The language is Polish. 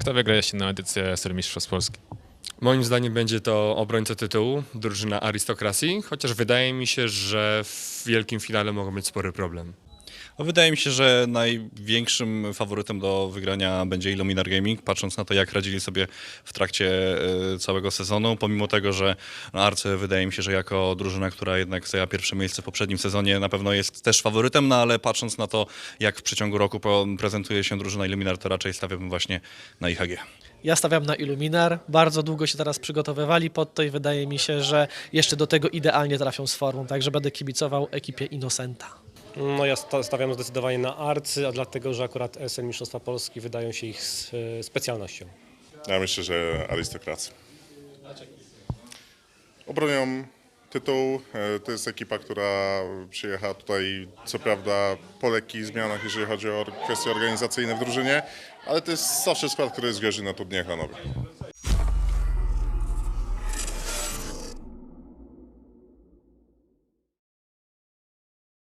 Kto wygra jesienną edycję Serii Mistrzostw Polski? Moim zdaniem będzie to obrońca tytułu, drużyna arystokracji, chociaż wydaje mi się, że w wielkim finale mogą być spory problem. No, Wydaje mi się, że największym faworytem do wygrania będzie Illuminar Gaming, patrząc na to, jak radzili sobie w trakcie e, całego sezonu. Pomimo tego, że no, Arce wydaje mi się, że jako drużyna, która jednak zajęła pierwsze miejsce w poprzednim sezonie, na pewno jest też faworytem, no ale patrząc na to, jak w przeciągu roku prezentuje się drużyna Illuminar, to raczej stawiałbym właśnie na IHG. Ja stawiam na Illuminar. Bardzo długo się teraz przygotowywali pod to i wydaje mi się, że jeszcze do tego idealnie trafią z formą, także będę kibicował ekipie Innocenta. No ja sta- stawiam zdecydowanie na Arcy, a dlatego, że akurat SL Mistrzostwa Polski wydają się ich specjalnością. Ja myślę, że arystokracja. Obronią tytuł. E, To jest ekipa, która przyjechała tutaj, co prawda, po lekkich zmianach, jeżeli chodzi o kwestie organizacyjne w drużynie, ale to jest zawsze skład, który jest groźny na turnieju Hanowie.